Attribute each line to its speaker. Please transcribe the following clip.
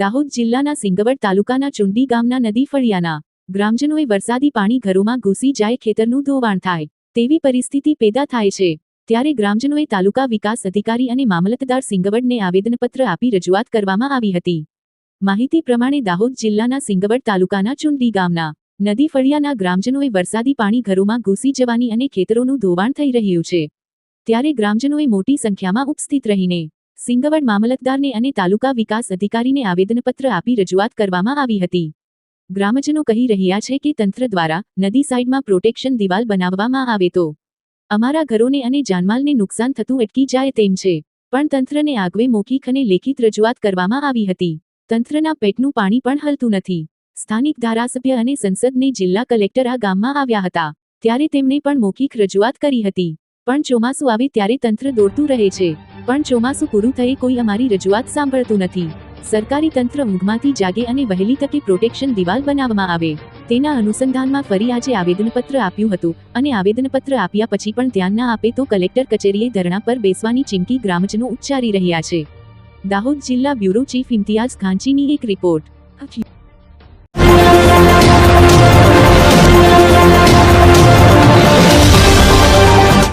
Speaker 1: દાહોદ જિલ્લાના સિંગવડ તાલુકાના ચુંડી ગામના નદી ફળિયાના ગ્રામજનોએ વરસાદી પાણી ઘરોમાં ઘૂસી જાય ખેતરનું ધોવાણ થાય તેવી પરિસ્થિતિ પેદા થાય છે. ત્યારે ગ્રામજનોએ તાલુકા વિકાસ અધિકારી અને મામલતદાર સિંગવડને આવેદનપત્ર આપી રજૂઆત કરવામાં આવી હતી. માહિતી પ્રમાણે દાહોદ જિલ્લાના સિંગવડ તાલુકાના ચુંડી ગામના નદી ફળિયાના ગ્રામજનોએ વરસાદી પાણી ઘરોમાં ઘૂસી જવાની અને ખેતરોનું ધોવાણ થઈ રહ્યું છે. ત્યારે ગ્રામજનોએ મોટી સંખ્યામાં ઉપસ્થિત રહીને સિંગવડ મામલતદારને અને તાલુકા વિકાસ અધિકારીને આવેદનપત્ર આપી રજૂઆત કરવામાં આવી હતી. ગ્રામજનો કહી રહ્યા છે કે તંત્ર દ્વારા નદી સાઇડમાં પ્રોટેક્શન દિવાલ બનાવવામાં આવે તો અમારા ઘરોને અને જાનમાલને નુકસાન થતું અટકી જાય તેમ છે. પણ તંત્રને આગવે મૌખિક અને લેખિત રજૂઆત કરવામાં આવી હતી. તંત્રના પેટનું પાણી પણ હલતું નથી. સ્થાનિક ધારાસભ્ય અને સંસદને જિલ્લા કલેક્ટર આ ગામમાં આવ્યા હતા. ત્યારે તેમણે પણ મૌખિક રજૂઆત કરી હતી. પણ ચોમાસું આવે ત્યારે તંત્ર દોડતું રહે છે. પણ ચોમાસું પૂરું થયે કોઈ અમારી રજૂઆત સાંભળતું નથી. સરકારી તંત્ર ઊંઘમાંથી જાગે અને વહેલી તકે પ્રોટેક્શન દિવાલ બનાવવામાં આવે. તેના અનુસંધાનમાં ફરી આજે આવેદનપત્ર આપ્યું હતું અને આવેદનપત્ર આપ્યા પછી પણ ધ્યાન ના આપે તો કલેક્ટર કચેરીએ ધરણા પર બેસવાની ચીમકી ગ્રામજનો ઉચ્ચારી રહ્યા છે. દાહોદ જિલ્લા બ્યુરો ચીફ ઇમ્તિયાઝ ખાંચીની એક રિપોર્ટ.